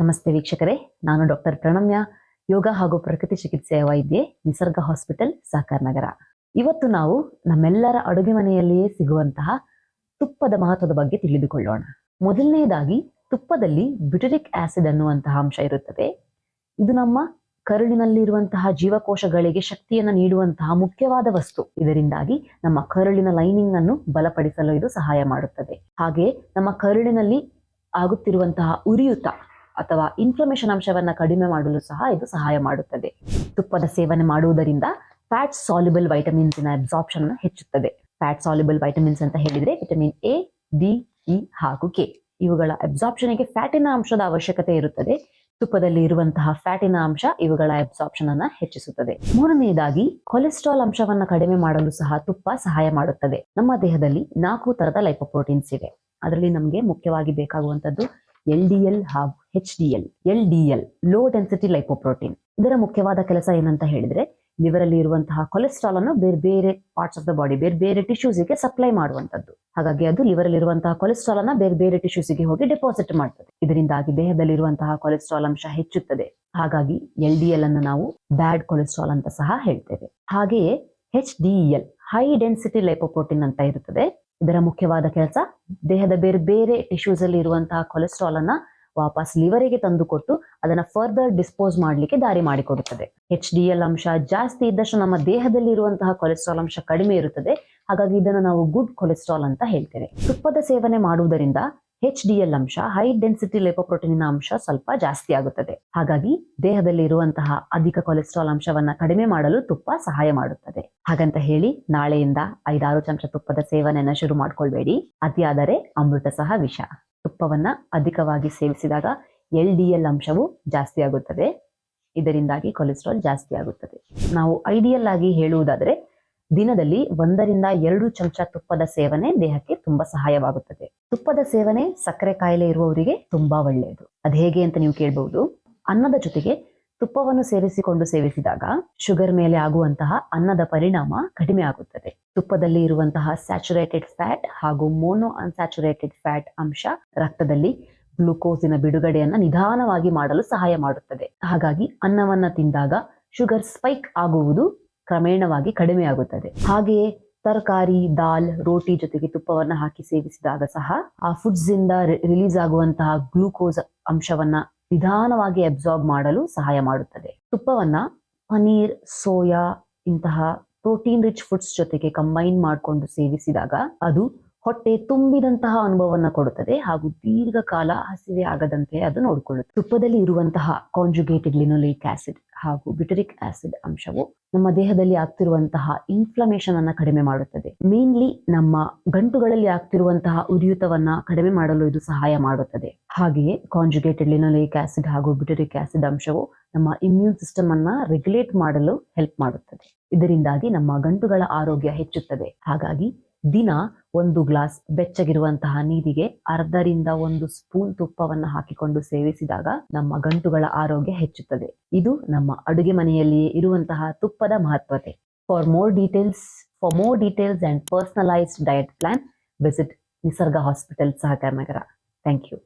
ನಮಸ್ತೆ ವೀಕ್ಷಕರೇ, ನಾನು ಡಾಕ್ಟರ್ ಪ್ರಣಮ್ಯ, ಯೋಗ ಹಾಗೂ ಪ್ರಕೃತಿ ಚಿಕಿತ್ಸೆಯ ವೈದ್ಯೆ, ನಿಸರ್ಗ ಹಾಸ್ಪಿಟಲ್, ಸಾಕಾರ್ ನಗರ. ಇವತ್ತು ನಾವು ನಮ್ಮೆಲ್ಲರ ಅಡುಗೆ ಮನೆಯಲ್ಲಿಯೇ ಸಿಗುವಂತಹ ತುಪ್ಪದ ಮಹತ್ವದ ಬಗ್ಗೆ ತಿಳಿದುಕೊಳ್ಳೋಣ. ಮೊದಲನೆಯದಾಗಿ ತುಪ್ಪದಲ್ಲಿ ಬ್ಯುಟರಿಕ್ ಆಸಿಡ್ ಅನ್ನುವಂತಹ ಅಂಶ ಇರುತ್ತದೆ. ಇದು ನಮ್ಮ ಕರುಳಿನಲ್ಲಿರುವಂತಹ ಜೀವಕೋಶಗಳಿಗೆ ಶಕ್ತಿಯನ್ನು ನೀಡುವಂತಹ ಮುಖ್ಯವಾದ ವಸ್ತು. ಇದರಿಂದಾಗಿ ನಮ್ಮ ಕರುಳಿನ ಲೈನಿಂಗ್ ಅನ್ನು ಬಲಪಡಿಸಲು ಇದು ಸಹಾಯ ಮಾಡುತ್ತದೆ. ಹಾಗೆ ನಮ್ಮ ಕರುಳಿನಲ್ಲಿ ಆಗುತ್ತಿರುವಂತಹ ಉರಿಯೂತ ಅಥವಾ ಇನ್ಫ್ಲಮೇಷನ್ ಅಂಶವನ್ನು ಕಡಿಮೆ ಮಾಡಲು ಸಹ ಇದು ಸಹಾಯ ಮಾಡುತ್ತದೆ. ತುಪ್ಪದ ಸೇವನೆ ಮಾಡುವುದರಿಂದ ಫ್ಯಾಟ್ ಸಾಲ್ಯುಬಲ್ ವೈಟಮಿನ್ಸಿನ ಅಬ್ಸಾರ್ಪ್ಷನ್ ಹೆಚ್ಚುತ್ತದೆ. ಫ್ಯಾಟ್ ಸಾಲ್ಯುಬಲ್ ವೈಟಮಿನ್ಸ್ ಅಂತ ಹೇಳಿದ್ರೆ ವಿಟಮಿನ್ ಎ ಡಿ ಇ ಹಾಗೂ ಕೆ ಇವುಗಳ ಅಬ್ಸಾರ್ಪ್ಷನ್ಗೆ ಫ್ಯಾಟಿನ ಅಂಶದ ಅವಶ್ಯಕತೆ ಇರುತ್ತದೆ. ತುಪ್ಪದಲ್ಲಿ ಇರುವಂತಹ ಫ್ಯಾಟಿನ ಅಂಶ ಇವುಗಳ ಅಬ್ಸಾರ್ಪ್ಷನ್ ಅನ್ನ ಹೆಚ್ಚಿಸುತ್ತದೆ. ಮೂರನೆಯದಾಗಿ ಕೊಲೆಸ್ಟ್ರಾಲ್ ಅಂಶವನ್ನ ಕಡಿಮೆ ಮಾಡಲು ಸಹ ತುಪ್ಪ ಸಹಾಯ ಮಾಡುತ್ತದೆ. ನಮ್ಮ ದೇಹದಲ್ಲಿ ನಾಲ್ಕು ತರದ ಲೈಪೋಪ್ರೋಟೀನ್ಸ್ ಇವೆ ಅದರಲ್ಲಿ ನಮಗೆ ಮುಖ್ಯವಾಗಿ ಬೇಕಾಗುವಂತದ್ದು ಎಲ್ ಡಿ ಎಲ್ ಹಾಗೂ H D L L D L low density lipoprotein ಇದರ ಮುಖ್ಯವಾದ ಕೆಲಸ ಏನಂತ ಹೇಳಿದ್ರೆ ಲಿವರ್ ಅಲ್ಲಿ ಇರುವಂತಹ ಕೊಲೆಸ್ಟ್ರಾಲ್ ಅನ್ನು ಬೇರೆ ಬೇರೆ ಪಾರ್ಟ್ಸ್ ಆಫ್ ದ ಬಾಡಿ ಬೇರೆ ಬೇರೆ ಟಿಶ್ಯೂಸಿಗೆ ಸಪ್ಲೈ ಮಾಡುವಂತದ್ದು ಹಾಗಾಗಿ ಅದು ಲಿವರ್ ಅಲ್ಲಿ ಇರುವಂತಹ ಕೊಲೆಸ್ಟ್ರಾಲ್ ಅನ್ನ ಬೇರೆ ಬೇರೆ ಟಿಶ್ಯೂಸಿಗೆ ಹೋಗಿ ಡೆಪಾಸಿಟ್ ಮಾಡ್ತದೆ. ಇದರಿಂದಾಗಿ ದೇಹದಲ್ಲಿರುವಂತಹ ಕೊಲೆಸ್ಟ್ರಾಲ್ ಅಂಶ ಹೆಚ್ಚುತ್ತದೆ. ಹಾಗಾಗಿ ಎಲ್ ಡಿ ಎಲ್ ಅನ್ನು ನಾವು ಬ್ಯಾಡ್ ಕೊಲೆಸ್ಟ್ರಾಲ್ ಅಂತ ಸಹ ಹೇಳ್ತೇವೆ. ಹಾಗೆಯೇ H D L high density lipoprotein ಅಂತ ಇರುತ್ತದೆ. ಇದರ ಮುಖ್ಯವಾದ ಕೆಲಸ ದೇಹದ ಬೇರೆ ಬೇರೆ ಟಿಶ್ಯೂಸ್ ಅಲ್ಲಿ ಇರುವಂತಹ ಕೊಲೆಸ್ಟ್ರಾಲ್ ಅನ್ನ ವಾಪಸ್ ಲಿವರಿಗೆ ತಂದುಕೊಟ್ಟು ಅದನ್ನ ಫರ್ದರ್ ಡಿಸ್ಪೋಸ್ ಮಾಡಲಿಕ್ಕೆ ದಾರಿ ಮಾಡಿಕೊಡುತ್ತದೆ. ಎಚ್ ಡಿ ಎಲ್ ಅಂಶ ಜಾಸ್ತಿ ಇದ್ದಷ್ಟು ನಮ್ಮ ದೇಹದಲ್ಲಿ ಇರುವಂತಹ ಕೊಲೆಸ್ಟ್ರಾಲ್ ಅಂಶ ಕಡಿಮೆ ಇರುತ್ತದೆ. ಹಾಗಾಗಿ ಇದನ್ನು ನಾವು ಗುಡ್ ಕೊಲೆಸ್ಟ್ರಾಲ್ ಅಂತ ಹೇಳ್ತೇವೆ. ತುಪ್ಪದ ಸೇವನೆ ಮಾಡುವುದರಿಂದ ಎಚ್ ಡಿ ಎಲ್ ಅಂಶ ಹೈ ಡೆನ್ಸಿಟಿ ಲೆಪೋಪ್ರೋಟೀನಿನ ಅಂಶ ಸ್ವಲ್ಪ ಜಾಸ್ತಿ ಆಗುತ್ತದೆ. ಹಾಗಾಗಿ ದೇಹದಲ್ಲಿ ಇರುವಂತಹ ಅಧಿಕ ಕೊಲೆಸ್ಟ್ರಾಲ್ ಅಂಶವನ್ನ ಕಡಿಮೆ ಮಾಡಲು ತುಪ್ಪ ಸಹಾಯ ಮಾಡುತ್ತದೆ. ಹಾಗಂತ ಹೇಳಿ ನಾಳೆಯಿಂದ ಐದಾರು ಚಮಚ ತುಪ್ಪದ ಸೇವನೆಯನ್ನ ಶುರು ಮಾಡ್ಕೊಳ್ಬೇಡಿ. ಅತಿಯಾದರೆ ಅಮೃತ ಸಹ ವಿಷ. ತುಪ್ಪವನ್ನ ಅಧಿಕವಾಗಿ ಸೇವಿಸಿದಾಗ ಎಲ್ ಡಿ ಎಲ್ ಅಂಶವು ಜಾಸ್ತಿ ಆಗುತ್ತದೆ. ಇದರಿಂದಾಗಿ ಕೊಲೆಸ್ಟ್ರಾಲ್ ಜಾಸ್ತಿ ಆಗುತ್ತದೆ. ನಾವು ಐಡಿಯಲ್ ಆಗಿ ಹೇಳುವುದಾದರೆ, ದಿನದಲ್ಲಿ ಒಂದರಿಂದ ಎರಡು ಚಮಚ ತುಪ್ಪದ ಸೇವನೆ ದೇಹಕ್ಕೆ ತುಂಬಾ ಸಹಾಯವಾಗುತ್ತದೆ. ತುಪ್ಪದ ಸೇವನೆ ಸಕ್ಕರೆ ಕಾಯಿಲೆ ಇರುವವರಿಗೆ ತುಂಬಾ ಒಳ್ಳೆಯದು. ಅದು ಹೇಗೆ ಅಂತ ನೀವು ಕೇಳಬಹುದು. ಅನ್ನದ ಜೊತೆಗೆ ತುಪ್ಪವನ್ನು ಸೇರಿಸಿಕೊಂಡು ಸೇವಿಸಿದಾಗ ಶುಗರ್ ಮೇಲೆ ಆಗುವಂತಹ ಅನ್ನದ ಪರಿಣಾಮ ಕಡಿಮೆ ಆಗುತ್ತದೆ. ತುಪ್ಪದಲ್ಲಿ ಇರುವಂತಹ ಸ್ಯಾಚುರೇಟೆಡ್ ಫ್ಯಾಟ್ ಹಾಗೂ ಮೋನೋ ಅನ್ಸ್ಯಾಚುರೇಟೆಡ್ ಫ್ಯಾಟ್ ಅಂಶ ರಕ್ತದಲ್ಲಿ ಗ್ಲುಕೋಸಿನ ಬಿಡುಗಡೆಯನ್ನ ನಿಧಾನವಾಗಿ ಮಾಡಲು ಸಹಾಯ ಮಾಡುತ್ತದೆ. ಹಾಗಾಗಿ ಅನ್ನವನ್ನ ತಿಂದಾಗ ಶುಗರ್ ಸ್ಪೈಕ್ ಆಗುವುದು ಕ್ರಮೇಣವಾಗಿ ಕಡಿಮೆ ಆಗುತ್ತದೆ. ಹಾಗೆಯೇ ತರಕಾರಿ, ದಾಲ್, ರೋಟಿ ಜೊತೆಗೆ ತುಪ್ಪವನ್ನು ಹಾಕಿ ಸೇವಿಸಿದಾಗ ಸಹ ಆ ಫುಡ್ಸ್ ಇಂದ ರಿಲೀಸ್ ಆಗುವಂತಹ ಗ್ಲೂಕೋಸ್ ಅಂಶವನ್ನ ನಿಧಾನವಾಗಿ ಅಬ್ಸಾರ್ಬ್ ಮಾಡಲು ಸಹಾಯ ಮಾಡುತ್ತದೆ. ತುಪ್ಪವನ್ನ ಪನೀರ್, ಸೋಯಾ ಇಂತಹ ಪ್ರೋಟೀನ್ ರಿಚ್ ಫುಡ್ಸ್ ಜೊತೆಗೆ ಕಂಬೈನ್ ಮಾಡಿಕೊಂಡು ಸೇವಿಸಿದಾಗ ಅದು ಹೊಟ್ಟೆ ತುಂಬಿದಂತಹ ಅನುಭವವನ್ನು ಕೊಡುತ್ತದೆ ಹಾಗೂ ದೀರ್ಘಕಾಲ ಹಸಿವೆ ಆಗದಂತೆ ಅದು ನೋಡಿಕೊಳ್ಳುತ್ತೆ. ತುಪ್ಪದಲ್ಲಿ ಇರುವಂತಹ ಕಾಂಜುಗೇಟೆಡ್ ಲಿನೋಲಿಕ್ ಆಸಿಡ್ ಹಾಗೂ ಬಿಟರಿಕ್ ಆಸಿಡ್ ಅಂಶವು ನಮ್ಮ ದೇಹದಲ್ಲಿ ಆಗ್ತಿರುವಂತಹ ಇನ್ಫ್ಲಮೇಷನ್ ಅನ್ನ ಕಡಿಮೆ ಮಾಡುತ್ತದೆ. ಮೇನ್ಲಿ ನಮ್ಮ ಗಂಟುಗಳಲ್ಲಿ ಆಗ್ತಿರುವಂತಹ ಉರಿಯೂತವನ್ನ ಕಡಿಮೆ ಮಾಡಲು ಇದು ಸಹಾಯ ಮಾಡುತ್ತದೆ. ಹಾಗೆಯೇ ಕಾಂಜುಗೇಟೆಡ್ ಲಿನೋಲಿಕ್ ಆಸಿಡ್ ಹಾಗೂ ಬಿಟರಿಕ್ ಆಸಿಡ್ ಅಂಶವು ನಮ್ಮ ಇಮ್ಯೂನ್ ಸಿಸ್ಟಮ್ ಅನ್ನ ರೆಗ್ಯುಲೇಟ್ ಮಾಡಲು ಹೆಲ್ಪ್ ಮಾಡುತ್ತದೆ. ಇದರಿಂದಾಗಿ ನಮ್ಮ ಗಂಟುಗಳ ಆರೋಗ್ಯ ಹೆಚ್ಚುತ್ತದೆ. ಹಾಗಾಗಿ ದಿನ ಒಂದು ಗ್ಲಾಸ್ ಬೆಚ್ಚಗಿರುವಂತಹ ನೀರಿಗೆ ಅರ್ಧರಿಂದ ಒಂದು ಸ್ಪೂನ್ ತುಪ್ಪವನ್ನ ಹಾಕಿಕೊಂಡು ಸೇವಿಸಿದಾಗ ನಮ್ಮ ಗಂಟುಗಳ ಆರೋಗ್ಯ ಹೆಚ್ಚುತ್ತದೆ. ಇದು ನಮ್ಮ ಅಡುಗೆ ಮನೆಯಲ್ಲಿಯೇ ಇರುವಂತಹ ತುಪ್ಪದ ಮಹತ್ವತೆ. For more details for more details and personalised diet plan visit Nisarga hospital Sahakar Nagar. Thank you